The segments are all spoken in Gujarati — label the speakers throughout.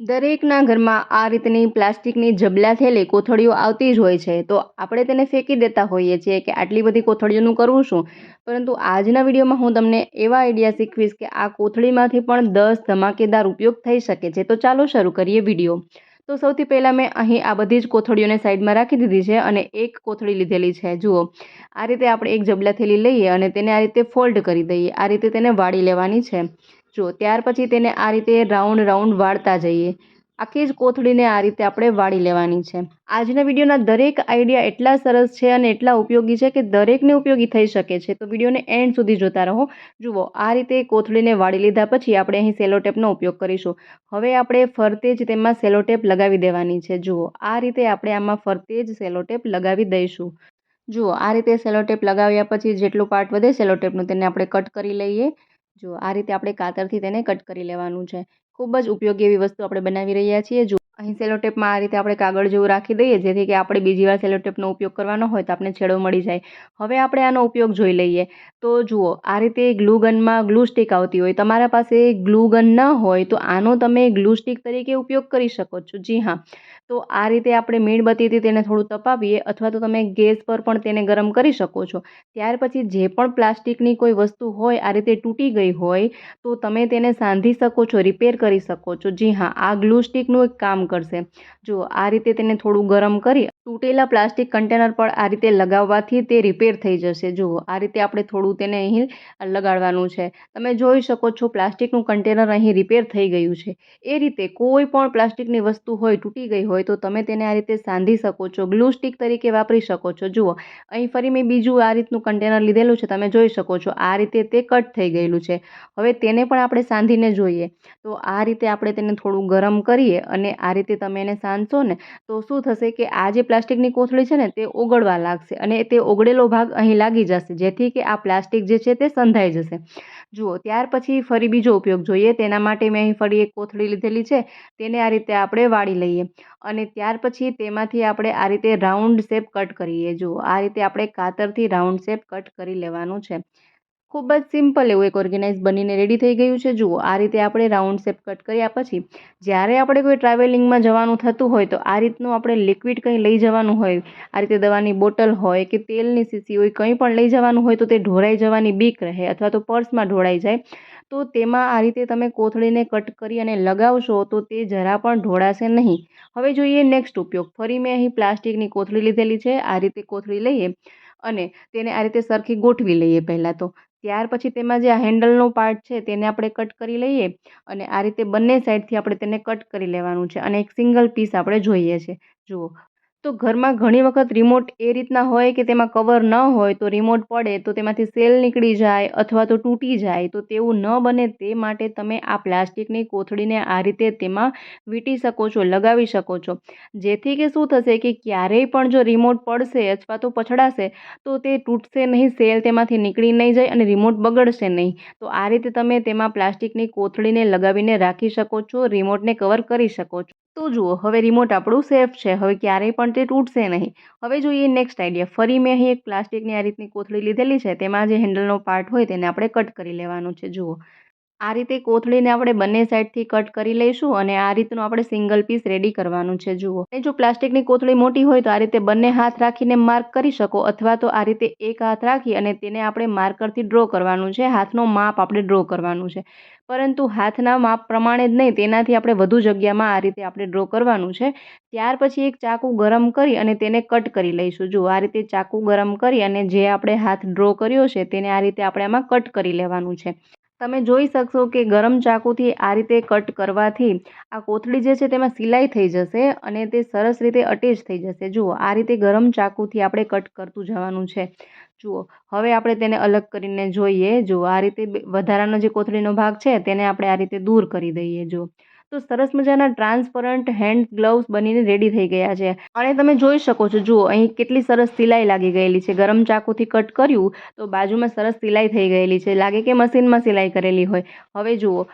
Speaker 1: દરેકના ઘરમાં આ રીતની પ્લાસ્ટિકની જબલા થેલી કોથળીઓ આવતી જ હોય છે. તો આપણે તેને ફેંકી દેતા હોઈએ છીએ કે આટલી બધી કોથળીઓનું કરવું શું? પરંતુ આજના વિડીયોમાં હું તમને એવા આઈડિયા શીખવીશ કે આ કોથળીમાંથી પણ દસ ધમાકેદાર ઉપયોગ થઈ શકે છે. તો ચાલો શરૂ કરીએ વીડિયો. તો સૌથી પહેલાં મેં અહીં આ બધી જ કોથળીઓને સાઈડમાં રાખી દીધી છે અને એક કોથળી લીધેલી છે. જુઓ, આ રીતે આપણે એક જબલા થેલી લઈએ અને તેને આ રીતે ફોલ્ડ કરી દઈએ. આ રીતે તેને વાળી લેવાની છે. જુઓ ત્યાર પછી તેને આ રીતે રાઉન્ડ રાઉન્ડ વાળતા જઈએ. આખી જ કોથળીને આ રીતે આપણે વાળી લેવાની છે. આજના વિડીયોના દરેક આઈડિયા એટલા સરસ છે અને એટલા ઉપયોગી છે કે દરેકને ઉપયોગી થઈ શકે છે. તો વિડીયોને એન્ડ સુધી જોતા રહો. જુઓ, આ રીતે કોથળીને વાળી લીધા પછી આપણે અહીં સેલોટેપનો ઉપયોગ કરીશું. હવે આપણે ફરતે જ તેમાં સેલોટેપ લગાવી દેવાની છે. જુઓ, આ રીતે આપણે આમાં ફરતે જ સેલોટેપ લગાવી દઈશું. જુઓ, આ રીતે સેલોટેપ લગાવ્યા પછી જેટલું પાર્ટ વધે સેલોટેપનું તેને આપણે કટ કરી લઈએ. જો આ રીતે આપણે કાતરથી તેને કટ કરી લેવાનું છે. ખૂબ જ ઉપયોગી એવી વસ્તુ આપણે બનાવી રહ્યા છીએ. જો અહીં સેલોટેપમાં આ રીતે આપણે કાગળ જેવું રાખી દઈએ, જેથી કે આપણે બીજી વાર સેલોટેપનો ઉપયોગ કરવાનો હોય તો આપણે છેડો મળી જાય. હવે આપણે આનો ઉપયોગ જોઈ લઈએ. તો જુઓ, આ રીતે ગ્લુ ગનમાં ગ્લુ સ્ટિક આવતી હોય. તમારા પાસે ગ્લુ ગન ન હોય તો આનો તમે ગ્લુ સ્ટિક તરીકે ઉપયોગ કરી શકો છો. જી હા. તો આ રીતે આપણે મીણબત્તીથી તેને થોડું તપાવીએ અથવા તો તમે ગેસ પર પણ તેને ગરમ કરી શકો છો. ત્યાર પછી જે પણ પ્લાસ્ટિકની કોઈ વસ્તુ હોય, આ રીતે તૂટી ગઈ હોય, તો તમે તેને સાંધી શકો છો, રિપેર કરી શકો છો. જી હા, આ ગ્લુ સ્ટિકનું એક કામ કરશે. જો આ રીતે તેને થોડું ગરમ કરી તૂટેલા પ્લાસ્ટિક કન્ટેનર પર આ રીતે લગાવવાથી તે રિપેર થઈ જશે. જુઓ, આ રીતે આપણે થોડું તેને અહીં લગાડવાનું છે. તમે જોઈ શકો છો પ્લાસ્ટિકનું કન્ટેનર અહીં રિપેર થઈ ગયું છે. એ રીતે કોઈ પણ પ્લાસ્ટિકની વસ્તુ હોય, તૂટી ગઈ હોય, તો તમે તેને આ રીતે સાંધી શકો છો. ગ્લુ સ્ટિક તરીકે વાપરી શકો છો. જુઓ, અહીં ફરી મેં બીજું આ રીતનું કન્ટેનર લીધેલું છે. તમે જોઈ શકો છો, આ રીતે તે કટ થઈ ગયેલું છે. હવે તેને પણ આપણે સાંધીને જોઈએ. તો આ રીતે આપણે તેને થોડું ગરમ કરીએ અને આ રીતે તમે એને સાંધશો ને, તો શું થશે કે આ જે પ્લાસ્ટિકની કોથળી છે ને, તે ઓગળવા લાગશે અને તે ઓગળેલો ભાગ અહીં લાગી જશે, જેથી કે આ પ્લાસ્ટિક જે છે તે સંધાઈ જશે. જુઓ, ત્યાર પછી ફરી બીજો ઉપયોગ જોઈએ, તેના માટે મેં અહીં ફરી એક કોથળી લીધેલી છે, તેને આ રીતે આપણે વાળી લઈએ. અને ત્યાર પછી તેમાંથી આપણે આ રીતે રાઉન્ડ શેપ કટ કરીએ. જુઓ, આ રીતે આપણે કાતરથી રાઉન્ડ શેપ કટ કરી લેવાનું છે. ખૂબ જ સિમ્પલ એવું એક ઓર્ગેનાઇઝ બનીને રેડી થઈ ગયું છે. જુઓ, આ રીતે આપણે રાઉન્ડ શેપ કટ કર્યા પછી, જ્યારે આપણે કોઈ ટ્રાવેલિંગમાં જવાનું થતું હોય તો આ રીતનું આપણે લિક્વિડ કંઈ લઈ જવાનું હોય. આ રીતે દવાની બોટલ હોય કે તેલની સીસી હોય, કંઈ પણ લઈ જવાનું હોય તો તે ઢોળાઈ જવાની બીક રહે અથવા તો પર્સમાં ઢોળાઈ જાય. તો તેમાં આ રીતે તમે કોથળીને કટ કરી અને લગાવશો તો તે જરા પણ ઢોળાશે નહીં. હવે જોઈએ નેક્સ્ટ ઉપયોગ. ફરી મેં અહીં પ્લાસ્ટિકની કોથળી લીધેલી છે. આ રીતે કોથળી લઈએ અને તેને આ રીતે સરખી ગોઠવી લઈએ પહેલાં તો. ત્યાર પછી તેમાં જે આ હેન્ડલનો પાર્ટ છે તેને આપણે કટ કરી લઈએ અને આ રીતે બંને સાઈડથી આપણે તેને કટ કરી લેવાનું છે અને એક સિંગલ પીસ આપણે જોઈએ છે. જુઓ તો ઘરમાં ઘણી વખત રિમોટ એ રીતના હોય કે તેમાં કવર ન હોય તો રિમોટ પડે તો તેમાંથી સેલ નીકળી જાય અથવા તો તૂટી જાય તો તેવું ન બને તે માટે તમે આ પ્લાસ્ટિકની કોથળીને આ રીતે તેમાં વીંટી શકો છો, લગાવી શકો છો. જેથી કે શું થશે કે ક્યારેય પણ જો રિમોટ પડશે અથવા તો પછડાશે તો તે તૂટશે નહીં સેલ તેમાંથી નીકળી નહીં જાય અને રિમોટ બગડશે નહીં. તો આ રીતે તમે તેમાં પ્લાસ્ટિકની કોથળીને લગાવીને રાખી શકો છો રિમોટને કવર કરી શકો છો. તો જુઓ, હવે રિમોટ આપણું સેફ છે, હવે ક્યારેય પણ તે તૂટશે નહીં. હવે જોઈએ નેક્સ્ટ આઈડિયા ફરી મેં અહીં એક પ્લાસ્ટિકની આ રીતની કોથળી લીધેલી છે, તેમાં જે હેન્ડલનો પાર્ટ હોય તેને આપણે કટ કરી લેવાનું છે, જુઓ. આ રીતે કોથળીને આપણે બંને સાઈડથી કટ કરી લઈશું અને આ રીતનું આપણે સિંગલ પીસ રેડી કરવાનું છે, જુઓ. અને જો પ્લાસ્ટિકની કોથળી મોટી હોય તો આ રીતે બંને હાથ રાખીને માર્ક કરી શકો અથવા તો આ રીતે એક હાથ રાખી અને તેને આપણે માર્કરથી ડ્રો કરવાનું છે. હાથનો માપ આપણે ડ્રો કરવાનું છે. પરંતુ હાથના માપ પ્રમાણે જ નહીં, તેનાથી આપણે વધુ જગ્યામાં આ રીતે આપણે ડ્રો કરવાનું છે. ત્યાર પછી એક ચાકુ ગરમ કરી અને તેને કટ કરી લઈશું. જો આ રીતે ચાકુ ગરમ કરી અને જે આપણે હાથ ડ્રો કર્યો છે, તેને આ રીતે આપણે આમાં કટ કરી લેવાનું છે. તમે જોઈ શકશો કે ગરમ ચાકુથી આ રીતે કટ કરવાથી આ કોથળી જે છે તેમાં સિલાઈ થઈ જશે અને તે સરસ રીતે અટેચ થઈ જશે. જુઓ, આ રીતે ગરમ ચાકુથી આપણે કટ કરતું જવાનું છે. જુઓ, હવે આપણે તેને અલગ કરીને જોઈએ. જુઓ, આ રીતે વધારાનો જે કોથળીનો ભાગ છે તેને આપણે આ રીતે દૂર કરી દઈએ. જો તો સરસ મજાના ટ્રાન્સપરન્ટ હેન્ડ ગ્લવ્સ બનીને રેડી થઈ ગયા છે. અને તમે જોઈ શકો છો, જુઓ, અહીં કેટલી સરસ સિલાઈ લાગી ગયેલી છે. ગરમ ચાકુથી કટ કર્યું તો બાજુમાં સરસ સિલાઈ થઈ ગયેલી છે. લાગે કે મશીનમાં સિલાઈ કરેલી હોય. હવે જુઓ,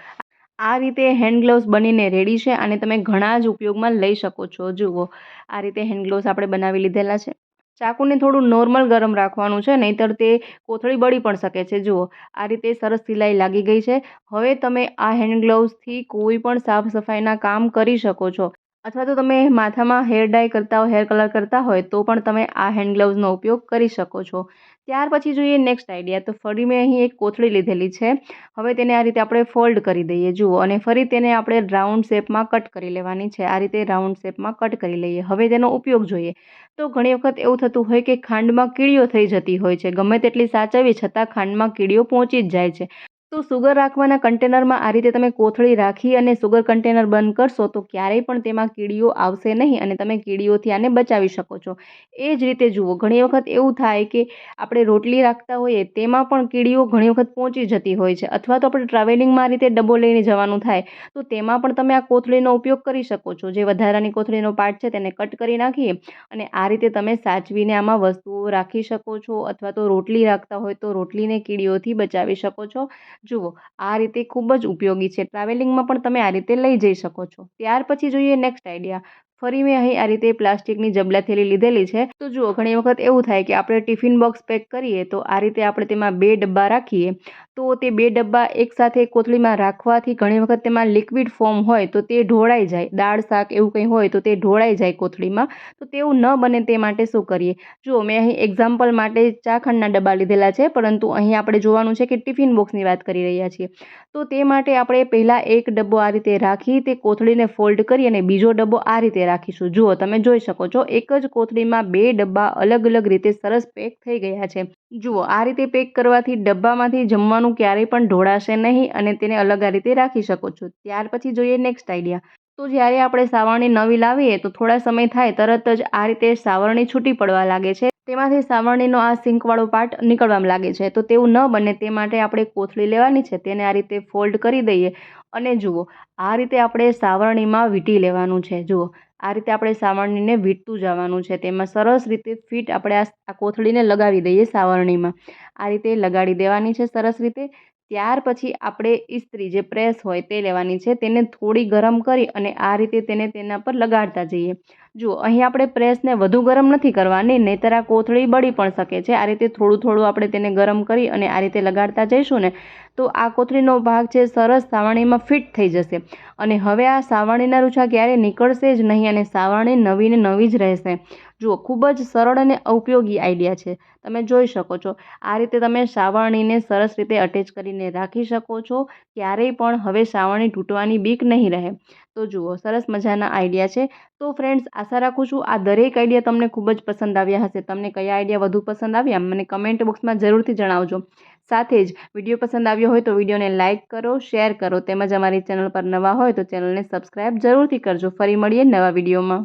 Speaker 1: આ રીતે હેન્ડ ગ્લવ્સ બનીને રેડી છે અને તમે ઘણા જ ઉપયોગમાં લઈ શકો છો. જુઓ, આ રીતે હેન્ડ ગ્લવ્સ આપણે બનાવી લીધેલા છે. ચાકુને થોડું નોર્મલ ગરમ રાખવાનું છે, નહીંતર તે કોથળી બળી પણ શકે છે. જુઓ, આ રીતે સરસ સિલાઈ લાગી ગઈ છે. હવે તમે આ હેન્ડ ગ્લોવ્સથી કોઈ પણ સાફ સફાઈના કામ કરી શકો છો. અથવા તો તમે માથામાં હેર ડાય કરતા હોય હેર કલર કરતા હોય, તો પણ તમે આ હેન્ડ ગ્લવ્સનો ઉપયોગ કરી શકો છો. ત્યાર પછી જોઈએ નેક્સ્ટ આઈડિયા તો ફરી મેં અહીં એક કોથળી લીધેલી છે. હવે તેને આ રીતે આપણે ફોલ્ડ કરી દઈએ. જુઓ, અને ફરી તેને આપણે રાઉન્ડ શેપમાં કટ કરી લેવાની છે. આ રીતે રાઉન્ડ શેપમાં કટ કરી લઈએ. હવે તેનો ઉપયોગ જોઈએ. તો ઘણી વખત એવું થતું હોય કે ખાંડમાં કીડીઓ થઈ જતી હોય છે. ગમે તેટલી સાચવીએ છતાં ખાંડમાં કીડીઓ પહોંચી જ જાય છે. તો સુગર રાખવાના કન્ટેનરમાં આ રીતે તમે કોથળી રાખી અને સુગર કન્ટેનર બંધ કરશો તો ક્યારેય પણ તેમાં કીડીઓ આવશે નહીં અને તમે કીડીઓથી આને બચાવી શકો છો. એ જ રીતે જુઓ, ઘણી વખત એવું થાય કે આપણે રોટલી રાખતા હોઈએ તેમાં પણ કીડીઓ ઘણી વખત પહોંચી જતી હોય છે અથવા તો આપણે ટ્રાવેલિંગમાં આ રીતે ડબ્બો લઈને જવાનું થાય તો તેમાં પણ તમે આ કોથળીનો ઉપયોગ કરી શકો છો. જે વધારાની કોથળીનો પાર્ટ છે તેને કટ કરી નાખીએ અને આ રીતે તમે સાચવીને આમાં વસ્તુઓ રાખી શકો છો અથવા તો રોટલી રાખતા હોય તો રોટલીને કીડીઓથી બચાવી શકો છો. જુઓ, આ રીતે ખૂબ જ ઉપયોગી છે. ટ્રાવેલિંગમાં પણ તમે આ રીતે લઈ જઈ શકો છો. ત્યાર પછી જોઈએ નેક્સ્ટ આઈડિયા ફરી મેં અહીં આ રીતે પ્લાસ્ટિકની જબલા થેલી લીધેલી છે. તો જુઓ, ઘણી વખત એવું થાય કે આપણે ટિફિન બોક્સ પેક કરીએ, તો આ રીતે આપણે તેમાં બે ડબ્બા રાખીએ. તો તે બે ડબ્બા એકસાથે કોથળીમાં રાખવાથી ઘણી વખત તેમાં લિક્વિડ ફોર્મ હોય તો તે ઢોળાઈ જાય. દાળ, શાક એવું કંઈ હોય તો તે ઢોળાઈ જાય કોથળીમાં. તો તેવું ન બને તે માટે શું કરીએ? જુઓ, મેં અહીં એક્ઝામ્પલ માટે ચાખંડના ડબ્બા લીધેલા છે, પરંતુ અહીં આપણે જોવાનું છે કે ટિફિન બોક્સની વાત કરી રહ્યા છીએ. તો તે માટે આપણે પહેલાં એક ડબ્બો આ રીતે રાખી તે કોથળીને ફોલ્ડ કરી અને બીજો ડબ્બો આ રીતે રાખીશું. જુઓ, તમે જોઈ શકો છો, એક જ કોથળીમાં બે ડબ્બા અલગ અલગ રીતે સરસ પેક થઈ ગયા છે. જુઓ, આ રીતે પેક કરવાથી ડબ્બામાંથી જમવાનું ક્યારેય પણ ઢોળાશે નહીં અને તેને અલગ આ રીતે રાખી શકો છો. ત્યાર પછી જોઈએ નેક્સ્ટ આઈડિયા તો જ્યારે આપણે સાવરણી નવી લાવીએ, તો થોડા સમય થાય તરત જ આ રીતે સાવરણી છૂટી પડવા લાગે છે. તેમાંથી સાવરણીનો આ સિંકવાળો પાર્ટ નીકળવા લાગે છે. તો તેવું ન બને તે માટે આપણે કોથળી લેવાની છે, તેને આ રીતે ફોલ્ડ કરી દઈએ. અને જુઓ, આ રીતે આપણે સાવરણીમાં વીંટી લેવાનું છે. જુઓ આ રીતે આપણે સાવરણીને વીંટતું જવાનું છે. તેમાં સરસ રીતે ફિટ આપણે આ કોથળીને લગાવી દઈએ સાવરણીમાં. આ રીતે લગાડી દેવાની છે સરસ રીતે. ત્યાર પછી આપણે ઇસ્ત્રી જે પ્રેસ હોય તે લેવાની છે. તેને થોડી ગરમ કરી અને આ રીતે તેને તેના પર લગાડતા જઈએ. જુઓ, અહીં આપણે પ્રેસને વધુ ગરમ નથી કરવાની, નહીંતર આ કોથળી બળી પણ શકે છે. આ રીતે થોડું થોડું આપણે તેને ગરમ કરી અને આ રીતે લગાડતા જઈશું ને, તો આ કોથળીનો ભાગ છે સરસ સાવરણીમાં ફિટ થઈ જશે. અને હવે આ સાવરણીના રૂછા ક્યારેય નીકળશે જ નહીં અને સાવરણી નવીને નવી જ રહેશે. જુઓ, ખૂબ જ સરળ અને ઉપયોગી આઈડિયા છે. તમે જોઈ શકો છો. આ રીતે તમે સાવરણીને સરસ રીતે અટેચ કરીને રાખી શકો છો. ક્યારેય પણ હવે સાવરણી તૂટવાની બીક નહીં રહે. તો જુઓ, સરસ મજાના આઈડિયા છે. તો ફ્રેન્ડ્સ, આશા રાખું છું આ દરેક આઈડિયા તમને ખૂબ જ પસંદ આવ્યા હશે. તમને કયા આઈડિયા વધુ પસંદ આવ્યા, મને કમેન્ટ બોક્સમાં જરૂરથી જણાવજો. સાથે જ વીડિયો પસંદ આવ્યો હોય તો વિડીયોને લાઇક કરો, શેર કરો. તેમજ અમારી ચેનલ પર નવા હોય તો ચેનલને સબસ્ક્રાઈબ જરૂરથી કરજો. ફરી મળીએ નવા વિડીયોમાં.